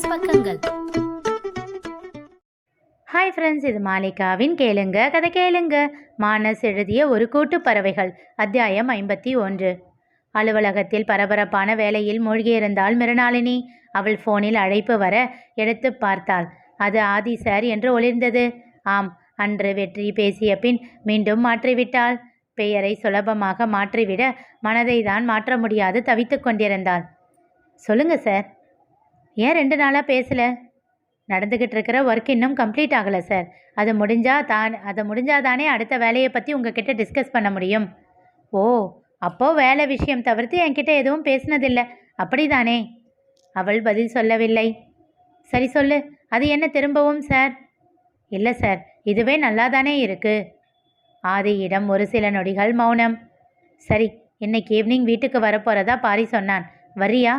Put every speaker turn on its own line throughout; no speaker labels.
Business பக்கங்கள்.
Hi friends இது மாலிகாவின் கேளுங்க கதை கேளுங்க. மானஸ் எழுதிய ஒரு கூட்டு பறவைகள் அத்தியாயம் ஐம்பத்தி ஒன்று. அலுவலகத்தில் பரபரப்பான வேலையில் மூழ்கியிருந்தாள் மிருணாளினி அவள் ஃபோனில் அழைப்பு வர எடுத்து பார்த்தாள். அது ஆதி சார் என்று ஒளிர்ந்தது. ஆம் அன்று வெற்றி பேசிய பின் மீண்டும் மாற்றிவிட்டாள். பெயரை சுலபமாக மாற்றிவிட மனதை தான் மாற்ற முடியாது தவித்துக் கொண்டிருந்தாள். சொல்லுங்க சார் ஏன் ரெண்டு நாளாக பேசல? நடந்துக்கிட்டு இருக்கிற ஒர்க் இன்னும் கம்ப்ளீட் ஆகலை சார் அது முடிஞ்சால் தான் அது முடிஞ்சாதானே அடுத்த வேலையை பற்றி உங்ககிட்ட டிஸ்கஸ் பண்ண முடியும். ஓ அப்போது வேலை விஷயம் தவிர்த்து என்கிட்ட எதுவும் பேசினதில்லை. அப்படிதானே? அவள் பதில் சொல்லவில்லை. சரி சொல்லு அது என்ன திரும்பவும் சார் இல்லை சார் இதுவே நல்லாதானே இருக்கு. ஆதியிடம் ஒரு சில நொடிகள் மௌனம். சரி இன்னைக்கு ஈவினிங் வீட்டுக்கு வரப்போகிறதா பாரி சொன்னான். வரியா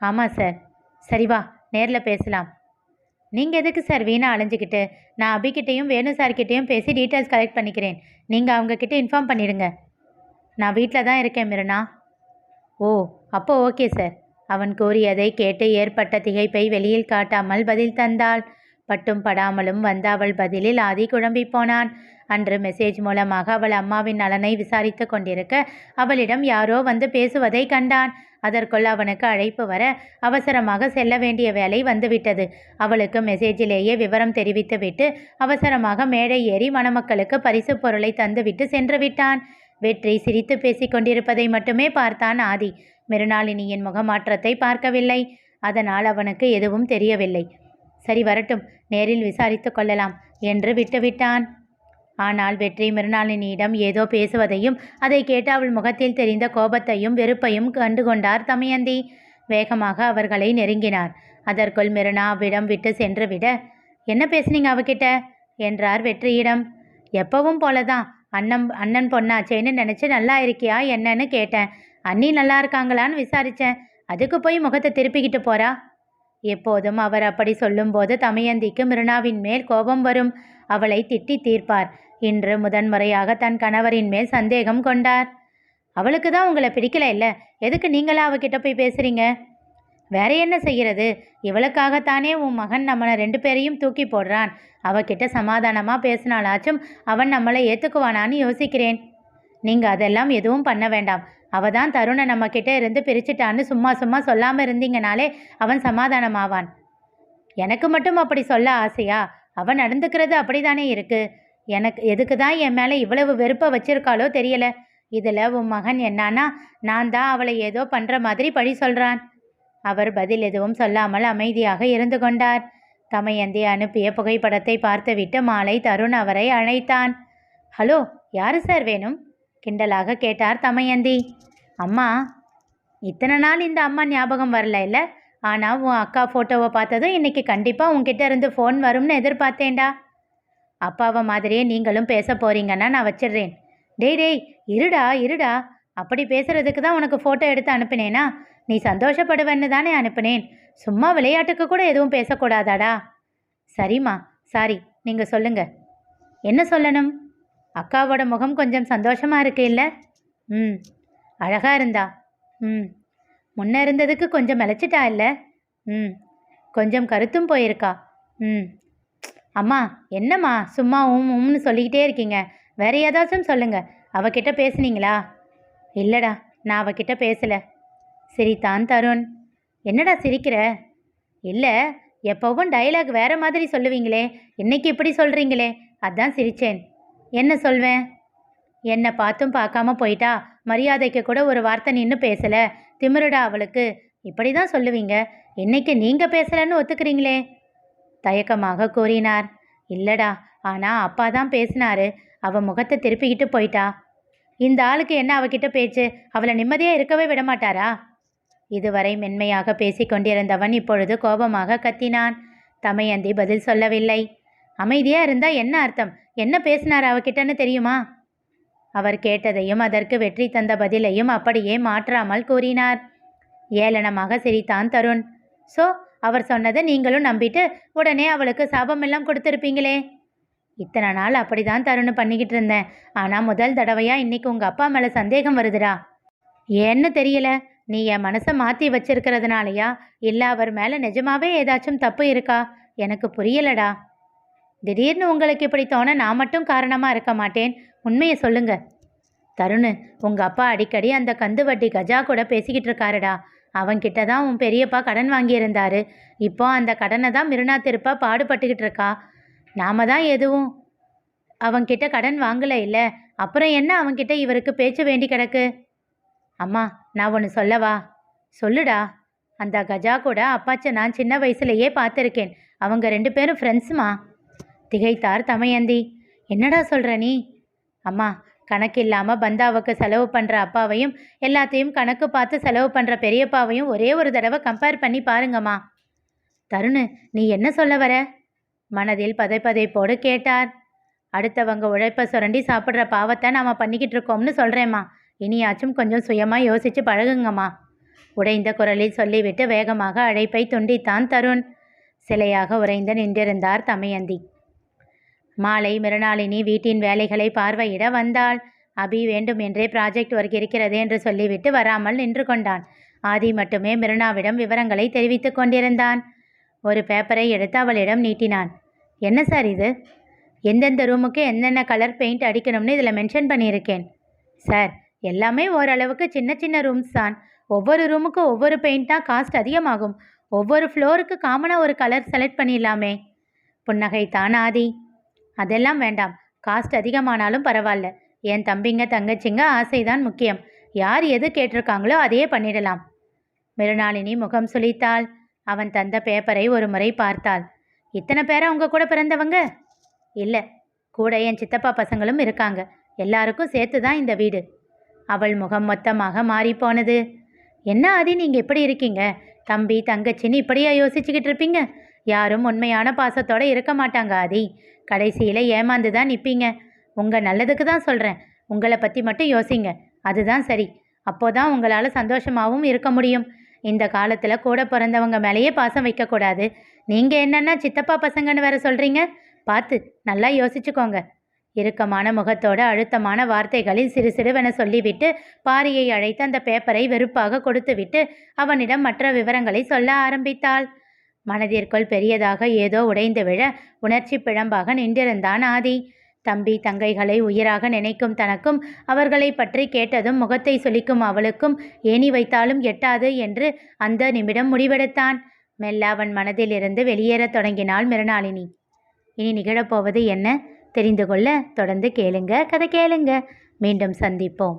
ஆமாம் சார் சரி வா நேரில் பேசலாம். நீங்கள் எதுக்கு சார் வீணாக அலைஞ்சிக்கிட்டு? நான் அபிக்கிட்டேயும் வேணு சார்கிட்டேயும் பேசி டீட்டெயில்ஸ் கலெக்ட் பண்ணிக்கிறேன். நீங்கள் அவங்கக்கிட்ட இன்ஃபார்ம் பண்ணிடுங்க. நான் வீட்டில் தான் இருக்கேன் மிருனா. ஓ அப்போ ஓகே சார். அவன் கூறியதை கேட்டு ஏற்பட்ட திகைப்பை வெளியில் காட்டாமல் பதில் தந்தாள். பட்டும் படாமலும் வந்த அவள் பதிலில் ஆதி குழம்பி போனான். அன்று மெசேஜ் மூலமாக அவள் அம்மாவின் நலனை விசாரித்து கொண்டிருக்க அவளிடம் யாரோ வந்து பேசுவதை கண்டான். அதற்குள் அவனுக்கு அழைப்பு வர அவசரமாக செல்ல வேண்டிய வேலை வந்துவிட்டது. அவளுக்கு மெசேஜிலேயே விவரம் தெரிவித்துவிட்டு அவசரமாக மேடை ஏறி மணமக்களுக்கு பரிசு பொருளை தந்துவிட்டு சென்று விட்டான். வெற்றி சிரித்து பேசிக் கொண்டிருப்பதை மட்டுமே பார்த்தான் ஆதி. மிருணாளினியின் முகமாற்றத்தை பார்க்கவில்லை. அதனால் அவனுக்கு எதுவும் தெரியவில்லை. சரி வரட்டும். நேரில் விசாரித்து கொள்ளலாம் என்று விட்டுவிட்டான். ஆனால் வெற்றி மிருணாளினியிடம் ஏதோ பேசுவதையும் அதை கேட்டு அவள் முகத்தில் தெரிந்த கோபத்தையும் வெறுப்பையும் கண்டுகொண்டார் தமயந்தி. வேகமாக அவர்களை நெருங்கினார். அதற்குள் மிருணா அவ்விடம் விட்டு சென்று விட என்ன பேசுனீங்க அவகிட்ட? என்றார் வெற்றியிடம். எப்பவும் போலதான். அண்ணன் அண்ணன் பொண்ணாச்சேன்னு நினச்சி நல்லா இருக்கியா என்னன்னு கேட்டேன். அண்ணி நல்லா இருக்காங்களான்னு விசாரித்தேன் அதுக்கு போய் முகத்தை திருப்பிக்கிட்டு போறா? எப்போதும் அவர் அப்படி சொல்லும்போது தமயந்திக்கு மிருணாவின் மேல் கோபம் வரும். அவளை திட்டி தீர்ப்பார். இன்று முதன்முறையாக தன் கணவரின் மேல் சந்தேகம் கொண்டார். அவளுக்கு தான் உங்களை பிடிக்கல இல்லை? எதுக்கு நீங்களா அவகிட்ட போய் பேசுறீங்க? வேற என்ன செய்கிறது இவளுக்காகத்தானே உன் மகன் நம்மளை ரெண்டு பேரையும் தூக்கி போடுறான். அவகிட்ட சமாதானமாக பேசினாலாச்சும் அவன் நம்மளை ஏற்றுக்குவானான்னு யோசிக்கிறேன். நீங்கள் அதெல்லாம் எதுவும் பண்ண வேண்டாம். அவ தான் தருணை நம்மக்கிட்ட இருந்து பிரிச்சுட்டான்னு சும்மா சும்மா சொல்லாமல் இருந்தீங்கனாலே அவன் சமாதானமாவான். எனக்கு மட்டும் அப்படி சொல்ல ஆசையா? அவன் நடந்துக்கிறது அப்படிதானே இருக்கு. எனக்கு எதுக்கு தான் என் மேலே இவ்வளவு வெறுப்பை வச்சிருக்காளோ தெரியல. இதில் உன் மகன் என்னான்னா நான் தான் அவளை ஏதோ பண்ணுற மாதிரி பழி சொல்கிறான் அவர் பதில் எதுவும் சொல்லாமல் அமைதியாக இருந்து கொண்டார். தமையந்தி அனுப்பிய புகைப்படத்தை பார்த்துவிட்டு மாலை தருண் அவரை அழைத்தான். ஹலோ யாரு சார் வேணும்? கிண்டலாக கேட்டார் தமயந்தி. அம்மா இத்தனை நாள் இந்த அம்மா ஞாபகம் வரல இல்லை? ஆனால் உன் அக்கா ஃபோட்டோவை பார்த்ததும் இன்னைக்கு கண்டிப்பாக உங்ககிட்ட இருந்து ஃபோன் வரும்னு எதிர்பார்த்தேன்டா. அப்பாவை மாதிரியே நீங்களும் பேச போறீங்கன்னா நான் வச்சிடுறேன். டேய் டேய் இருடா இருடா. அப்படி பேசுறதுக்கு தான் உனக்கு ஃபோட்டோ எடுத்து அனுப்பினேனா? நீ சந்தோஷப்படுவேன்னு தானே அனுப்பினேன். சும்மா விளையாட்டுக்கு கூட எதுவும் பேசக்கூடாதாடா? சரிம்மா சாரி நீங்கள் சொல்லுங்க. என்ன சொல்லணும்? அக்காவோட முகம் கொஞ்சம் சந்தோஷமாக இருக்கு இல்லை ம் அழகாக இருந்தா. ம். முன்ன இருந்ததுக்கு கொஞ்சம் மெலைச்சிட்டா இல்லை? ம். கொஞ்சம் கருத்தும் போயிருக்கா? ம். அம்மா என்னம்மா சும்மா உம் உம்னு சொல்லிக்கிட்டே இருக்கீங்க? வேற ஏதாச்சும் சொல்லுங்க. அவகிட்ட பேசுனீங்களா? இல்லைடா நான் அவகிட்ட பேசலை. சிரித்தான் தருண். என்னடா சிரிக்கிற? இல்லை எப்பவும் டயலாக் வேற மாதிரி சொல்லுவீங்களே. இன்னைக்கு இப்படி சொல்கிறீங்களே அதான் சிரிச்சேன். என்ன சொல்வேன்? என்னை பார்த்தும் பார்க்காம போயிட்டா? மரியாதைக்கு கூட ஒரு வார்த்தை நின்று பேசலை. திமிருடா அவளுக்கு. இப்படி தான் சொல்லுவீங்க. இன்னைக்கு நீங்கள் பேசலன்னு ஒத்துக்கிறீங்களே? தயக்கமாக கூறினார். இல்லடா ஆனா அப்பா தான் பேசினாரு. அவள் முகத்தை திருப்பிக்கிட்டு போயிட்டா. இந்த ஆளுக்கு என்ன அவகிட்ட பேச்சு? அவளை நிம்மதியாக இருக்கவே விட மாட்டாரா இதுவரை மென்மையாக பேசிக் கொண்டிருந்தவன் இப்பொழுது கோபமாக கத்தினான். தமையந்தி பதில் சொல்லவில்லை. அமைதியாக இருந்தால் என்ன அர்த்தம்? என்ன பேசினார் அவகிட்டன்னு தெரியுமா? அவர் கேட்டதையும் அதற்கு வெற்றி தந்த பதிலையும் அப்படியே மாற்றாமல் கூறினார். ஏளனமாக சிரித்தான் தருண். சோ அவர் சொன்னதை நீங்களும் நம்பிட்டு உடனே அவளுக்கு சாபமெல்லாம் கொடுத்துருப்பீங்களே? இத்தனை நாள் அப்படிதான் தருண் பண்ணிக்கிட்டு இருந்தேன். ஆனால் முதல் தடவையா இன்னைக்கு உங்கள் அப்பா மேலே சந்தேகம் வருதுடா. ஏன்னு தெரியல. நீ என் மனசை மாற்றி வச்சிருக்கிறதுனாலயா? இல்லை அவர் மேலே நிஜமாவே ஏதாச்சும் தப்பு இருக்கா? எனக்கு புரியலடா. திடீர்னு உங்களுக்கு இப்படி தோண நான் மட்டும் காரணமாக இருக்க மாட்டேன். உண்மையை சொல்லுங்க. தருண் உங்கள் அப்பா அடிக்கடி அந்த கந்து வட்டி கஜா கூட பேசிக்கிட்டு இருக்காருடா. அவன்கிட்ட தான் உன் பெரியப்பா கடன் வாங்கியிருந்தாரு. இப்போ அந்த கடனை தான் மிருனா திருப்பா பாடுபட்டுக்கிட்டு இருக்கா. நாம தான் எதுவும் அவன்கிட்ட கடன் வாங்கலை இல்லை. அப்புறம் என்ன அவன்கிட்ட இவருக்கு பேச்சு வேண்டி கிடக்கு? அம்மா நான் ஒன்று சொல்லவா? சொல்லுடா. அந்த கஜா கூட அப்பாச்சை நான் சின்ன வயசுலயே பார்த்துருக்கேன். அவங்க ரெண்டு பேரும் ஃப்ரெண்ட்ஸுமா திகைத்தார் தமயந்தி. என்னடா சொல்கிற நீ? அம்மா கணக்கு இல்லாமல் பந்தாவுக்கு செலவு பண்ணுற அப்பாவையும் எல்லாத்தையும் கணக்கு பார்த்து செலவு பண்ணுற பெரியப்பாவையும் ஒரே ஒரு தடவை கம்பேர் பண்ணி பாருங்கம்மா. தருணு நீ என்ன சொல்ல வர? மனதில் பதைப்பதைப்போடு கேட்டார். அடுத்தவங்க உழைப்ப சுரண்டி சாப்பிட்ற பாவத்தை நாம் பண்ணிக்கிட்டு இருக்கோம்னு சொல்கிறேம்மா இனியாச்சும் கொஞ்சம் சுயமாக யோசித்து பழகுங்கம்மா. உடைந்த குரலில் சொல்லிவிட்டு வேகமாக அழைப்பை துண்டித்தான் தருண். சிலையாக உறைந்து நின்றிருந்தார் தமயந்தி. மாலை மிருணாளினி வீட்டின் வேலைகளை பார்வையிட வந்தாள். அபி வேண்டும் என்றே ப்ராஜெக்ட் ஒர்க் இருக்கிறது என்று சொல்லிவிட்டு வராமல் நின்று கொண்டான். ஆதி மட்டுமே மிருணாவிடம் விவரங்களை தெரிவித்துக் கொண்டிருந்தான். ஒரு பேப்பரை எடுத்து அவளிடம் நீட்டினான். என்ன சார் இது? எந்தெந்த ரூமுக்கு என்னென்ன கலர் பெயிண்ட் அடிக்கணும்னு இதில் மென்ஷன் பண்ணியிருக்கேன். சார் எல்லாமே ஓரளவுக்கு சின்ன சின்ன ரூம்ஸ் தான். ஒவ்வொரு ரூமுக்கும் ஒவ்வொரு பெயிண்ட் தான் காஸ்ட் அதிகமாகும். ஒவ்வொரு ஃப்ளோருக்கு காமனாக ஒரு கலர் செலக்ட் பண்ணிடலாமே. புன்னகை தான் ஆதி. அதெல்லாம் வேண்டாம். காஸ்ட் அதிகமானாலும் பரவாயில்ல. என் தம்பிங்க தங்கச்சிங்க ஆசைதான் முக்கியம். யார் எது கேட்டிருக்காங்களோ அதையே பண்ணிடலாம். மிருணாளினி முகம் சுழித்தாள் அவன் தந்த பேப்பரை ஒரு முறை பார்த்தாள். இத்தனை பேரை உங்க கூட பிறந்தவங்க? இல்லை. கூட என் சித்தப்பா பசங்களும் இருக்காங்க. எல்லாருக்கும் சேர்த்து தான் இந்த வீடு. அவள் முகம் மொத்தமாக மாறிப்போனது. என்ன ஆதி நீங்கள் எப்படி இருக்கீங்க? தம்பி தங்கச்சின்னு இப்படியா யோசிச்சுக்கிட்டு இருப்பீங்க? யாரும் உண்மையான பாசத்தோட இருக்க மாட்டாங்க ஆதி. கடைசியில் ஏமாந்து தான் நிற்பீங்க உங்கள் நல்லதுக்கு தான் சொல்கிறேன் உங்களை பற்றி மட்டும் யோசிங்க. அதுதான் சரி. அப்போதான் உங்களால் சந்தோஷமாகவும் இருக்க முடியும். இந்த காலத்தில் கூட பிறந்தவங்க மேலேயே பாசம் வைக்கக்கூடாது. நீங்கள் என்னென்னா சித்தப்பா பசங்கன்னு வேற சொல்கிறீங்க பார்த்து நல்லா யோசிச்சுக்கோங்க. இறுக்கமான முகத்தோட அழுத்தமான வார்த்தைகளில் சிறு சிறுவென சொல்லிவிட்டு பாரியை அழைத்து அந்த பேப்பரை வெறுப்பாக கொடுத்துவிட்டு அவனிடம் மற்ற விவரங்களை சொல்ல ஆரம்பித்தாள். மனதிற்குள் பெரியதாக ஏதோ உடைந்து விழ உணர்ச்சி பிழம்பாக நின்றிருந்தான் ஆதி. தம்பி தங்கைகளை உயிராக நினைக்கும் தனக்கும் அவர்களை பற்றி கேட்டதும் முகத்தை சுளிக்கும் அவளுக்கும் ஏணி வைத்தாலும் எட்டாது என்று அந்த நிமிடம் முடிவெடுத்தான். மெல்ல அவன் மனதிலிருந்து வெளியேறத் தொடங்கினாள் மிருணாளினி இனி நிகழப்போவது என்ன? தெரிந்து கொள்ள தொடர்ந்து கேளுங்க. கதை கேளுங்க. மீண்டும் சந்திப்போம்.